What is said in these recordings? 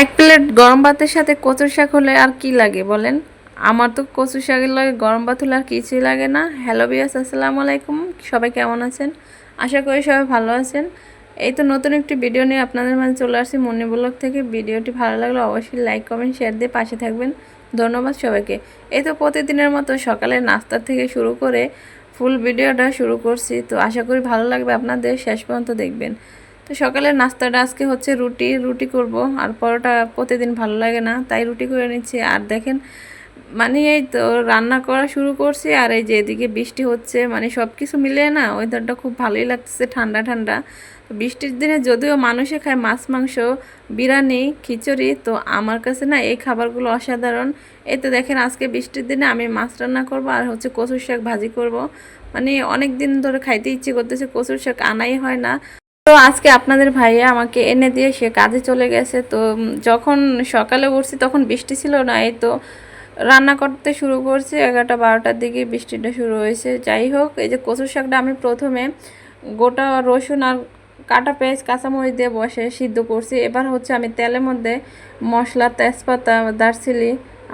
এক প্লেট গরম ভাতের সাথে কচুর শাক হলে আর কি লাগে বলেন? আমার তো কচুর শাকের লাগে গরম ভাত হলে আর কিছুই লাগে না। হ্যালো বিয়াস আসসালামু আলাইকুম। সবাই কেমন আছেন? আশা করি সবাই ভালো আছেন। এই তো নতুন একটি ভিডিও নিয়ে আপনাদের মাঝে চলে আসছি মনি ব্লগ থেকে। ভিডিওটি ভালো লাগলে অবশ্যই লাইক কমেন্ট শেয়ার দিয়ে পাশে থাকবেন। ধন্যবাদ সবাইকে। এই তো প্রতিদিনের মতো সকালে নাস্তা থেকে শুরু করে ফুল ভিডিওটা শুরু করছি। তো আশা করি ভালো লাগবে আপনাদের। শেষ পর্যন্ত দেখবেন। তো সকালের নাস্তাটা আজকে হচ্ছে রুটি রুটি করব। আর পরোটা প্রতিদিন ভালো লাগে না, তাই রুটি করে নিচ্ছি। আর দেখেন মানে এই তো রান্না করা শুরু করছি, আর এই যে এদিকে বৃষ্টি হচ্ছে মানে সব কিছু মিলিয়ে না ওয়েদারটা খুব ভালোই লাগতেছে, ঠান্ডা ঠান্ডা। বৃষ্টির দিনে যদিও মানুষে খায় মাছ, মাংস, বিরিয়ানি, খিচুড়ি, তো আমার কাছে না এই খাবারগুলো অসাধারণ। এই তো দেখেন, আজকে বৃষ্টির দিনে আমি মাছ রান্না করব, আর হচ্ছে কচুর শাক ভাজি করব। মানে অনেক দিন ধরে খাইতে ইচ্ছে করতেছে, কচুর শাক আনাই হয় না। তো আজকে আপনাদের ভাইয়া আমাকে এনে দিয়ে সে কাজে চলে গেছে। তো যখন সকালে উঠছি তখন বৃষ্টি ছিল না, এই তো রান্না করতে শুরু করছি, এগারোটা বারোটার দিকে বৃষ্টিটা শুরু হয়েছে। যাই হোক, এই যে কচুর শাকটা আমি প্রথমে গোটা রসুন আর কাটা পেঁয়াজ, কাঁচামরিচ দিয়ে বসে সিদ্ধ করছি। এবার হচ্ছে আমি তেলের মধ্যে মশলা, তেজপাতা, দারচিনি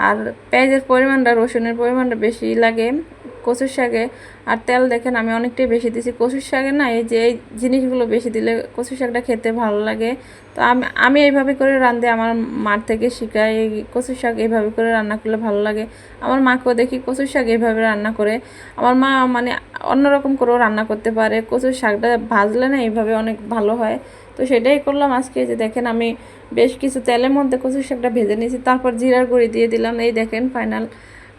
আর পেঁয়াজের পরিমাণটা, রসুনের পরিমাণটা বেশি লাগে। কচুর শাকে আর তেল দেখেন আমি অনেকটাই বেশি দিছি কচুর শাকে না এই যে এই জিনিসগুলো বেশি দিলে কচুর শাকটা খেতে ভালো লাগে। তো আমি আমি এইভাবে করে রান্ধে আমার মার থেকে শিখাই এই কচুর শাক এইভাবে করে রান্না করলে ভালো লাগে। আমার মাকেও দেখি কচুর শাক এইভাবে রান্না করে। আমার মা মানে অন্যরকম করেও রান্না করতে পারে। কচুর শাকটা ভাজলে না এইভাবে অনেক ভালো হয়। তো সেটাই করলাম আজকে যে দেখেন আমি বেশ কিছু তেলের মধ্যে কচুর শাকটা ভেজে নিয়েছি। তারপর জিরার গুঁড়ি দিয়ে দিলাম। এই দেখেন ফাইনাল।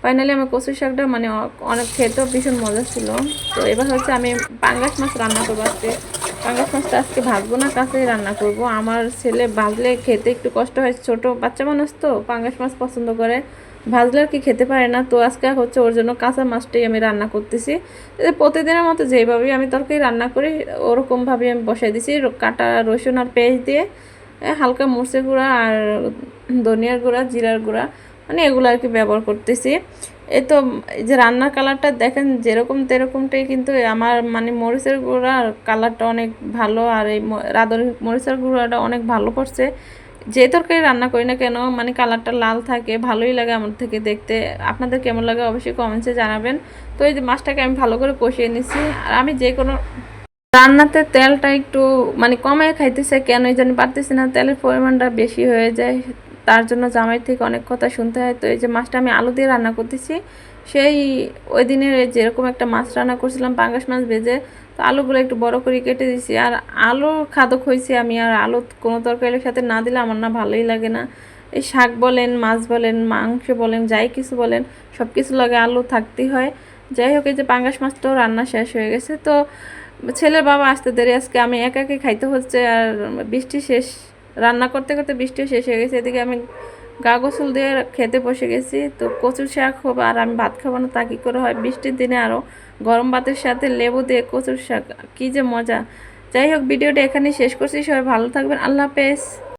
ফাইনালি আমার কচুর শাকটা মানে অনেক খেতেও ভীষণ মজা ছিল। তো এবার হচ্ছে আমি পাঙ্গাস মাছ রান্না করব আজকে। পাঙ্গাস মাছটা আজকে ভাজবো না কাছেই রান্না করব। আমার ছেলে ভাজলে খেতে একটু কষ্ট হয়, ছোট বাচ্চা মানুষ তো, পাঙ্গাস মাছ পছন্দ করে। ভাজলে আর কি খেতে পারে না। তো আজকে হচ্ছে ওর জন্য কাঁচা মাছটাই আমি রান্না করতেছি। প্রতিদিনের মতো যেভাবেই আমি তরকারি রান্না করি, ওরকমভাবেই আমি বসাই দিছি। কাটা, রসুন আর পেঁয়াজ দিয়ে হালকা মরচের গুঁড়া আর ধনিয়ার গুঁড়া, জিরার গুঁড়া। মানে এগুলো আর কি ব্যবহার করতেছি। এই তো এই যে রান্নার কালারটা দেখেন, যেরকম তেরকমটাই কিন্তু আমার মানে মরিচের গুঁড়ার কালারটা অনেক ভালো আর এই রাঁধুনি মরিচের গুঁড়াটা অনেক ভালো করছে। যে তরকারি রান্না করি না কেন মানে কালারটা লাল থাকে, ভালোই লাগে আমার থেকে দেখতে। আপনাদের কেমন লাগে অবশ্যই কমেন্টসে জানাবেন। তো এই যে মাছটাকে আমি ভালো করে কষিয়ে নিছি। আর আমি যে কোনো রান্নাতে তেলটা একটু মানে কমে খাইতেছে কেন এই জন্য পারতেছি না, তেলের পরিমাণটা বেশি হয়ে যায়। তার জন্য জামাই থেকে অনেক কথা শুনতে হয়। তো এই যে মাছটা আমি আলু দিয়ে রান্না করতেছি, সেই ওই দিনের যেরকম একটা মাছ রান্না করছিলাম, পাঙ্গাস মাছ ভেজে, তো আলুগুলো একটু বড় করে কেটে দিয়েছি আর আলু খাদক হয়েছে আমি, আর আলু কোনো তরকারির সাথে না দিলে আমার না ভালোই লাগে না। এই শাক বলেন, মাছ বলেন, মাংস বলেন, যাই কিছু বলেন সব কিছু লাগে আলু থাকতেই হয়। যাই হোক, এই যে পাঙ্গাস মাছটাও রান্না শেষ হয়ে গেছে। তো ছেলের বাবা আসতে দেরি, আজকে আমি একা একা খাইতে হচ্ছে, আর বৃষ্টি শেষ রান্না করতে করতে শেষ হয়ে গেছে। এদিকে আমি গা গোসল দিয়ে খেতে বসে গেছি। তো কচুর শাক হবে আর আমি ভাত খাব না, তা কী করে হয়? বৃষ্টির দিনে আরও গরম ভাতের সাথে লেবু দিয়ে কচুর শাক, কী যে মজা। যাই হোক, ভিডিওটা এখানে শেষ করছি। সবাই ভালো থাকবেন। আল্লাহ হাফেজ।